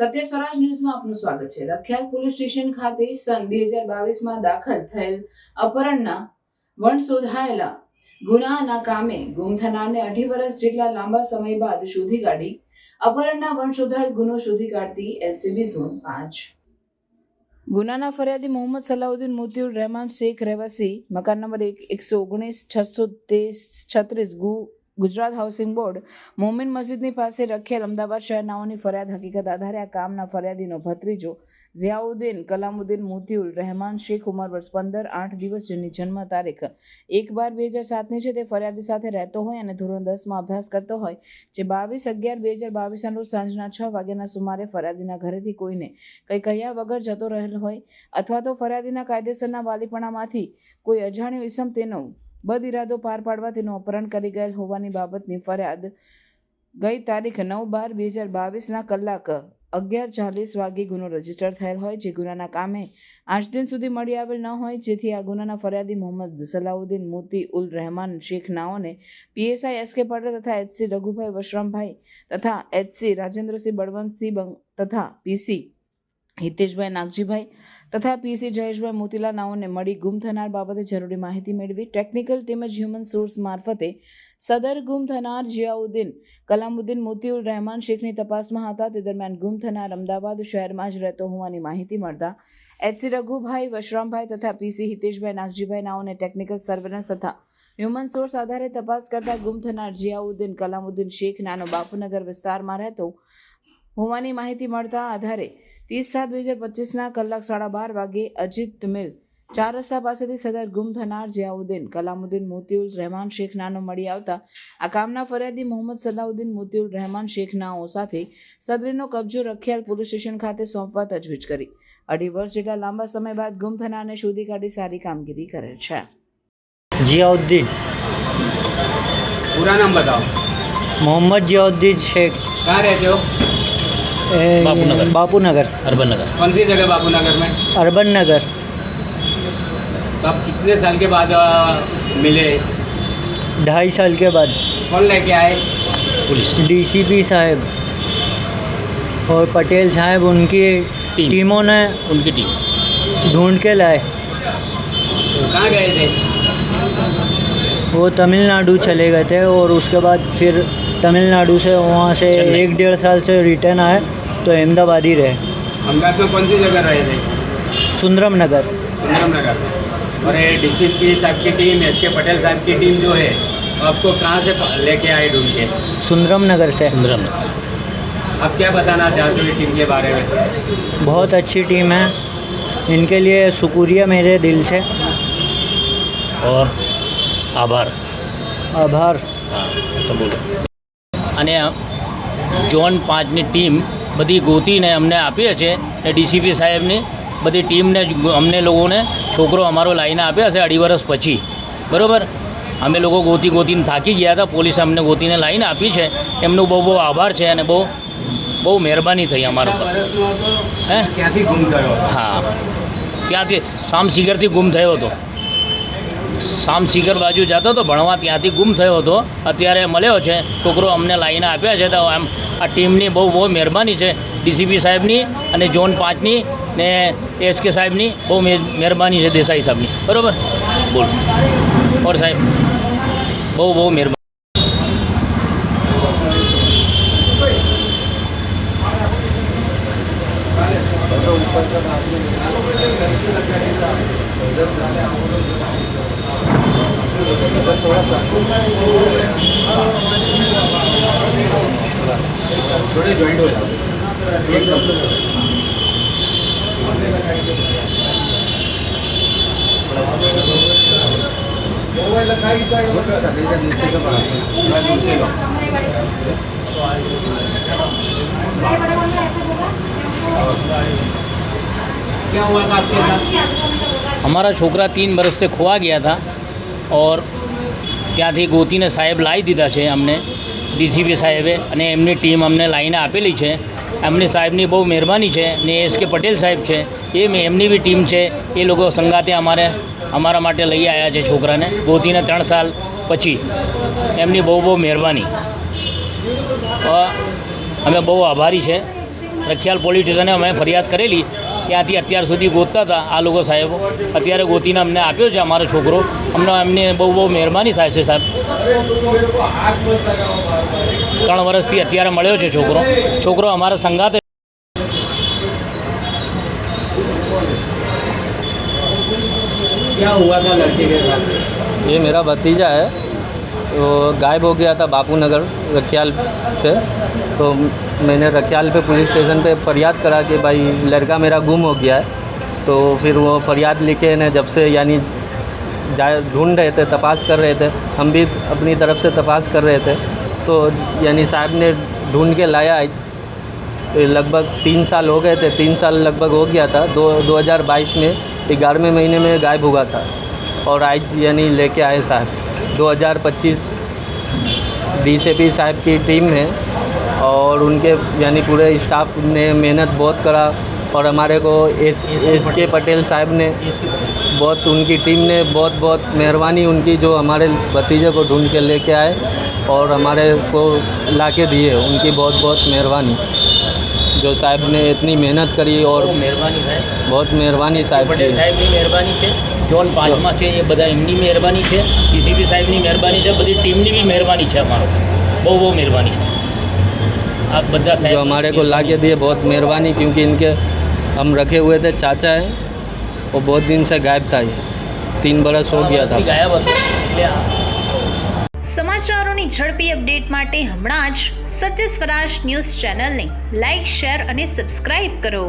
સત્ય સ્વરાજ ન્યૂઝમાં આપનું સ્વાગત છે. રખિયાલ પોલીસ સ્ટેશન ખાતે સન બે હજાર બાવીસમાં દાખલ થયેલ અપહરણના વણ શોધાયેલા ગુનાના કામે ગુમ થનારને અઢી વર્ષ જેટલા લાંબા સમય બાદ શોધી કાઢી. અપહરણના વણ શોધાયેલ ગુનો શોધી કાઢતી એલસીબી ઝોન પાંચ. ગુનાના ફરિયાદી મોહમ્મદ સલાઉદ્દીન મોતીઉર રહેમાન શેખ રહેવાસી. મકાન નંબર એક, એકસો ઓગણીસ, છસો છત્રીસ ગુ ગુજરાત હાઉસિંગ બોર્ડ મોમિન મસ્જિદની પાસે રખેલ અમદાવાદ શહેરનાઓની ફરિયાદ હકીકત આધારે આ કામના ફરિયાદીનો ભત્રીજો ઝિયાઉદ્દીન કલામુદ્દીન મોતીઉલ રહેમાન શેખ ઉમર વર્ષ પંદર આઠ દિવસ જેની જન્મ તારીખ એક બાર બે હજાર સાતની છે. તે ફરિયાદી સાથે રહેતો હોય અને ધોરણ દસમાં અભ્યાસ કરતો હોય જે બાવીસ અગિયાર બે હજાર બાવીસના રોજ સાંજના છ વાગ્યાના સુમારે ફરિયાદીના ઘરેથી કોઈને કંઈ કહ્યા વગર જતો રહેલ હોય અથવા તો ફરિયાદીના કાયદેસરના વાલીપણામાંથી કોઈ અજાણ્યો ઇસમ તેનો બદ ઇરાદો પાર પાડવા તેનું અપહરણ કરી ગયેલ હોવાની બાબતની ફરિયાદ ગઈ તારીખ નવ બાર બે હજાર બાવીસના કલાક અગિયાર ચાલીસ વાગે ગુનો રજિસ્ટર થયેલ હોય જે ગુનાના કામે આજ દિન સુધી મળી આવેલ ન હોય જેથી આ ગુનાના ફરિયાદી મોહમ્મદ સલાઉદ્દીન મોતી ઉલ રહેમાન શેખ નાઓને પીએસઆઈ એસ કે પટેલ તથા એચસી રઘુભાઈ વશરામભાઈ તથા એચસી રાજેન્દ્રસિંહ બળવંતસિંહ તથા પીસી હિતેશભાઈ નાગજીભાઈ તથા પીસી જયેશભાઈ મોતીલા નાઓને મળી ગુમ થનાર બાબતે જરૂરી માહિતી મેળવી. ટેકનિકલ તેમજ હ્યુમન સોર્સ મારફતે સદર ગુમ થનાર જિયાઉદ્દીન કલામુદ્દીન મોતીઉર રહેમાન શેખની તપાસમાં હતા. તે દરમિયાન ગુમ થનાર અમદાવાદ શહેરમાં જ રહેતો હોવાની માહિતી મળતા એચસી રઘુભાઈ, વશરામભાઈ તથા પીસી હિતેશભાઈ નાગજીભાઈ નાઓને ટેકનિકલ સર્વેલન્સ તથા હ્યુમન સોર્સ આધારે તપાસ કરતા ગુમ થનાર જિયાઉદ્દીન કલામુદ્દીન શેખ નાનો બાપુનગર વિસ્તારમાં રહેતો હોવાની માહિતી મળતા આધારે ત્રીસ સાત બે હજાર પચીસના કલાક સાડા બાર વાગે અજીત મિલ. ચાર રસ્તા પાસેથી સદર ગુમ થનાર જિયાઉદ્દીન કલામુદ્દીન મોતીઉલ રહેમાન શેખ નાનો મળી આવતા. આ કામના ફરિયાદી મોહમ્મદ સલાઉદ્દીન મોતીઉલ રહેમાન શેખ નાઓ સાથે સદરીનો કબજો રખિયાલ પોલીસ સ્ટેશન ખાતે સોંપવા તજવીજ કરી. અઢી વર્ષ જેટલા લાંબા સમય બાદ ગુમ થનારને શોધી કાઢી સારી કામગીરી કરે છે. જિયાઉદ્દીન. પૂરા નામ બતાવો. મોહમ્મદ જિયાઉદ્દીન શેખ. ક્યાં રહેજો हो नगर अर्बन नगर कौन सी जगह बाबू नगर में? अरबन नगर तो आप कितने साल के बाद मिले? ढाई साल के बाद. कौन लेके आए? पुलिस. डीसीपी साहब और पटेल साहब उनकी टीम। टीमों ने उनकी टीम. ढूंढ के लाए. कहाँ गए थे? वो तमिलनाडु चले गए थे और उसके बाद फिर तमिलनाडु से वहाँ से एक डेढ़ साल से रिटर्न आए. तो अहमदाबाद ही रहे अहमदाबाद में कौन सी जगह रहे थे सुंदरम नगर सुंदरम नगर में और ये डी साहब की टीम एस के पटेल साहब की टीम जो है वो आपको कहाँ से प- लेके आए ढूंढ के सुंदरम नगर से सुंदरम नगर आप क्या बताना चाहते हो इस टीम के बारे में बहुत अच्छी टीम है इनके लिए शुक्रिया मेरे दिल से और આભાર आभार હા ऐसा બોલો અને ઝોન પાંચની ટીમ બધી ગોતીને અમને આપીએ છીએ ને ડીસીપી સાહેબની બધી ટીમને અમને લોકોને છોકરો અમારો લાવીને આપ્યા છે અઢી વર્ષ પછી. બરાબર? અમે લોકો ગોતી ગોતીને થાકી ગયા હતા. પોલીસે અમને ગોતીને લાવીને આપી છે. એમનો બહુ બહુ આભાર છે અને બહુ બહુ મહેરબાની થઈ અમારા પર હે? ક્યાંથી ગુમ થયો હા. ત્યાંથી શામ સિગરથી ગુમ થયો હતો. શામ સિગર બાજુ જતો હતો, ભણવા ત્યાંથી ગુમ થયો હતો. અત્યારે મળ્યો છે. છોકરો અમને લાવીને આપ્યા છે, તો આમ આ ટીમની બહુ બહુ મહેરબાની છે. ડીસીપી સાહેબની અને ઝોન પાંચની ને એસકે સાહેબની બહુ મહેર- મહેરબાની છે દેસાઈ સાહેબની. બરાબર? બોલ. ઓર સાહેબ, બહુ બહુ મહેરબાની. थोड़े ज्वाइंट हो जाओ एकदम थोड़ा दूर से लो क्या हुआ था आपके साथ हमारा छोकरा तीन बरस से खोआ गया था और ત્યાંથી ગોતીને સાહેબ લાવી દીધા છે અમને ડીસીપી સાહેબે અને એમની ટીમ અમને લાવીને આપેલી છે એમની સાહેબની બહુ મહેરબાની છે ને એસ કે પટેલ સાહેબ છે એ મેં એમની બી ટીમ છે એ લોકો સંગાતે અમારે અમારા માટે લઈ આવ્યા છે છોકરાને ગોતીને ત્રણ સાલ પછી એમની બહુ બહુ મહેરબાની અ, અમે બહુ આભારી છે રખિયાલ પોલીસ સ્ટેશને અમે ફરિયાદ કરેલી ત્યાંથી અત્યાર સુધી ગોતતા હતા આ લોકો સાહેબો અત્યારે ગોતીને અમને આપ્યો છે અમારો છોકરો અમને એમની બહુ બહુ મહેરબાની થાય છે સાહેબ ત્રણ વર્ષથી અત્યારે મળ્યો છે છોકરો છોકરો અમારા સંગાતે क्या हुआ था लड़के के साथ ये मेरा भतीजा है वो गायब हो गया था बापू नगर रखियाल से। तो मैंने रखियाल पे पुलिस स्टेशन पे फरियाद करा कि भाई, लड़का मेरा गुम हो गया है। तो फिर वो फरियाद लिखे ने जब से यानी जा, ढूंढ रहे थे, तपास कर रहे थे। हम भी अपनी तरफ़ से तपास कर रहे थे। तो यानी साहब ने ढूंढ के लाया। आज तो लगभग तीन साल हो गए थे। तीन साल लगभग हो गया था। दो 2022 में, ग्यारहवें महीने में गायब हुआ था। और आज यानी लेके आए साहब। 2025 डीसीपी साहब की टीम है और उनके यानी पूरे स्टाफ ने मेहनत बहुत करा और हमारे को एस एस के पटेल साहब ने बहुत उनकी टीम ने बहुत बहुत मेहरबानी उनकी जो हमारे भतीजे को ढूंढ के लेके आए और हमारे को ला के दिए उनकी बहुत बहुत मेहरबानी। जो साहब ने इतनी मेहनत करी और मेहरबानी बहुत मेहरबानी साहब की। मेहरबानी थे। છે જોન પાંચમા છે એ બધા એમની મહેરબાની છે ડીસીપી સાહેબની મહેરબાની છે બધી ટીમની બી મહેરબાની છે અમારો બહુ બહુ મહેરબાની છે આ બધા સાહેબ जो हमारे को ला के दिए बहुत मेहरबानी क्योंकि इनके हम रखे हुए थे चाचा हैं वो बहुत दिन से गायब था ये तीन बरस हो गया था ગાયબ હતો એટલે આ સમાચારોની ઝડપી અપડેટ માટે હમણાં જ સત્ય સ્વરાજ ન્યૂઝ ચેનલને લાઇક શેર અને સબસ્ક્રાઇબ કરો